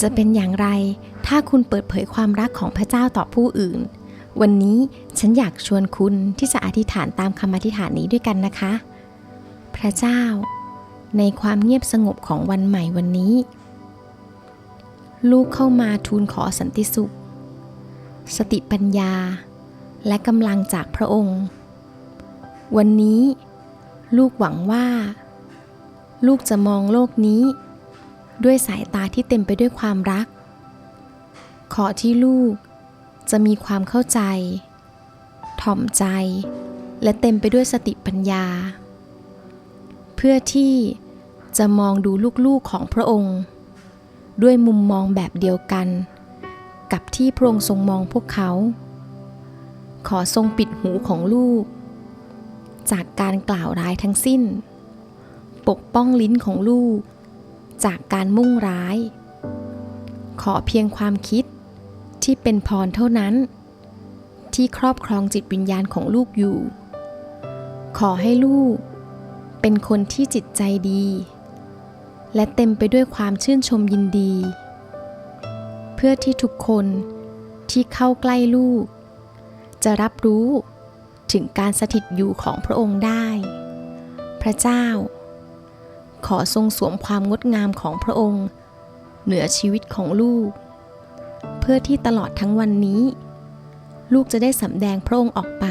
จะเป็นอย่างไร ถ้าคุณเปิดเผยความรักของพระเจ้าต่อผู้อื่น วันนี้ฉันอยากชวนคุณที่จะอธิษฐานตามคำอธิษฐานนี้ด้วยกันนะคะ พระเจ้า ในความเงียบสงบของวันใหม่วันนี้ ลูกเข้ามาทูลขอสันติสุข สติปัญญา และกำลังจากพระองค์ วันนี้ ลูกหวังว่า ลูกจะมองโลกนี้ ด้วยสายตาที่เต็มไปด้วยความรัก ขอที่ลูกจะมีความเข้าใจ ถ่อมใจ และเต็มไปด้วยสติปัญญา เพื่อที่จะมองดูลูกๆของพระองค์ ด้วยมุมมองแบบเดียวกัน กับที่พระองค์ทรงมองพวกเขา ขอทรงปิดหูของลูก จากการกล่าวร้ายทั้งสิ้น ปกป้องลิ้นของลูก จากการมุ่งร้าย ขอเพียงความคิดที่เป็นพรเท่านั้น ที่ครอบครองจิตวิญญาณของลูกอยู่ ขอให้ลูก เป็นคนที่จิตใจดี และเต็มไปด้วยความชื่นชมยินดี เพื่อที่ทุกคนที่เข้าใกล้ลูก จะรับรู้ถึงการสถิตอยู่ของพระองค์ได้ พระเจ้า ขอทรงสวมความงดงามของพระองค์ เหนือชีวิตของลูก เพื่อที่ตลอดทั้งวันนี้ ลูกจะได้สำแดงพระองค์ออกไป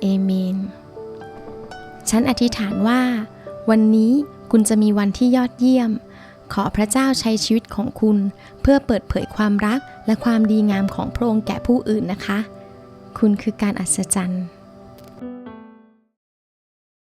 เอเมน ฉันอธิษฐานว่า วันนี้คุณจะมีวันที่ยอดเยี่ยม ขอพระเจ้าใช้ชีวิตของคุณ เพื่อเปิดเผยความรักและความดีงามของพระองค์แก่ผู้อื่นนะคะ คุณคือการอัศจรรย์